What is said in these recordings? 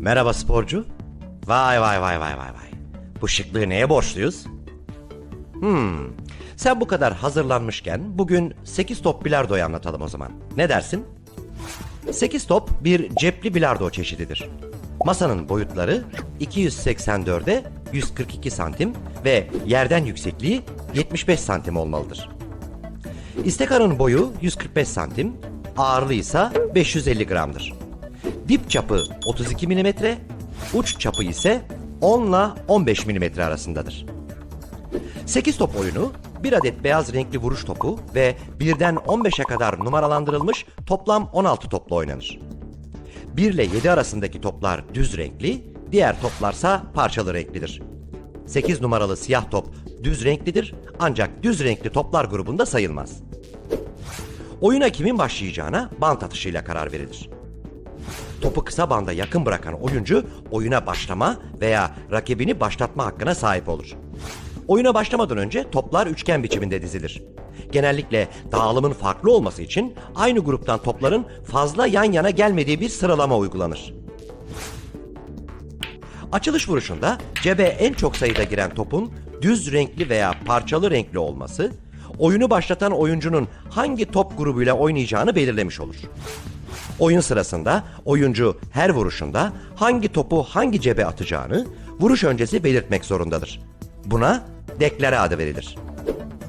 Merhaba sporcu. Vay vay vay vay vay vay. Bu şıklığı neye borçluyuz? Hmm. Sen bu kadar hazırlanmışken bugün 8 top bilardoyu anlatalım o zaman. Ne dersin? 8 top bir cepli bilardo çeşididir. Masanın boyutları 284'e 142 santim ve yerden yüksekliği 75 santim olmalıdır. İstekanın boyu 145 santim, ağırlığı ise 550 gramdır. Dip çapı 32 mm, uç çapı ise 10 ile 15 mm arasındadır. 8 top oyunu bir adet beyaz renkli vuruş topu ve birden 15'e kadar numaralandırılmış toplam 16 topla oynanır. 1 ile 7 arasındaki toplar düz renkli, diğer toplarsa parçalı renklidir. 8 numaralı siyah top düz renklidir ancak düz renkli toplar grubunda sayılmaz. Oyuna kimin başlayacağına bant atışıyla karar verilir. Topu kısa banda yakın bırakan oyuncu oyuna başlama veya rakibini başlatma hakkına sahip olur. Oyuna başlamadan önce toplar üçgen biçiminde dizilir. Genellikle dağılımın farklı olması için aynı gruptan topların fazla yan yana gelmediği bir sıralama uygulanır. Açılış vuruşunda cebe en çok sayıda giren topun düz renkli veya parçalı renkli olması, oyunu başlatan oyuncunun hangi top grubuyla oynayacağını belirlemiş olur. Oyun sırasında oyuncu her vuruşunda hangi topu hangi cebe atacağını vuruş öncesi belirtmek zorundadır. Buna deklare adı verilir.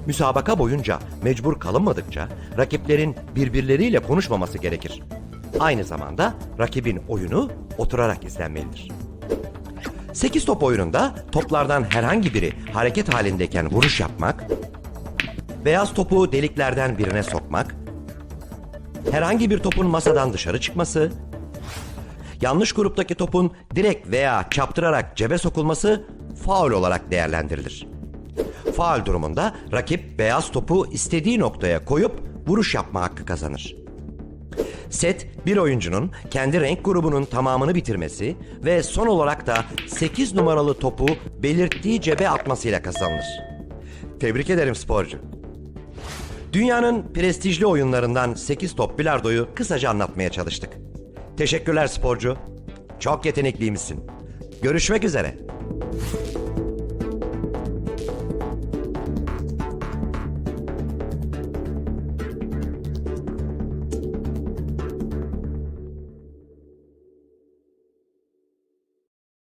Müsabaka boyunca mecbur kalınmadıkça rakiplerin birbirleriyle konuşmaması gerekir. Aynı zamanda rakibin oyunu oturarak izlenmelidir. 8 top oyununda toplardan herhangi biri hareket halindeyken vuruş yapmak, beyaz topu deliklerden birine sokmak, herhangi bir topun masadan dışarı çıkması, yanlış gruptaki topun direkt veya çaptırarak cebe sokulması faul olarak değerlendirilir. Faul durumunda rakip beyaz topu istediği noktaya koyup vuruş yapma hakkı kazanır. Set bir oyuncunun kendi renk grubunun tamamını bitirmesi ve son olarak da 8 numaralı topu belirttiği cebe atmasıyla kazanılır. Tebrik ederim sporcu. Dünyanın prestijli oyunlarından 8 top bilardoyu kısaca anlatmaya çalıştık. Teşekkürler sporcu. Çok yetenekliymişsin. Görüşmek üzere.